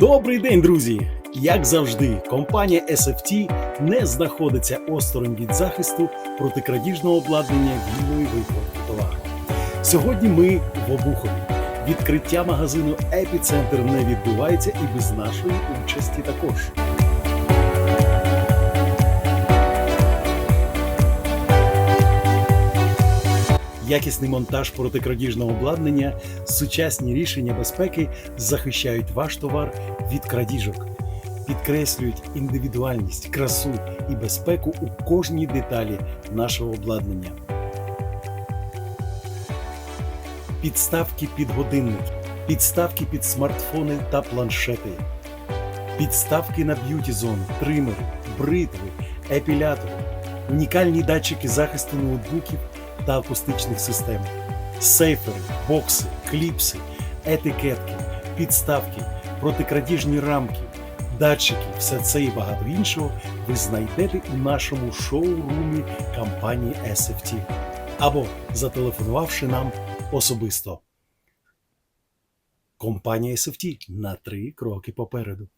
Добрий день, друзі! Як завжди, компанія SFT не знаходиться осторонь від захисту проти крадіжного обладнання вільної виплати товару. Сьогодні ми в Обухові. Відкриття магазину Епіцентр не відбувається і без нашої участі також. Якісний монтаж протикрадіжного обладнання, сучасні рішення безпеки захищають ваш товар від крадіжок, підкреслюють індивідуальність, красу і безпеку у кожній деталі нашого обладнання. Підставки під годинники, підставки під смартфони та планшети, підставки на б'юті зону, тримери, бритви, епілятори, унікальні датчики захисту ноутбуків та акустичних систем, сейфери, бокси, кліпси, етикетки, підставки, протикрадіжні рамки, датчики, все це і багато іншого ви знайдете у нашому шоурумі компанії SFT або зателефонувавши нам особисто. Компанія SFT на три кроки попереду.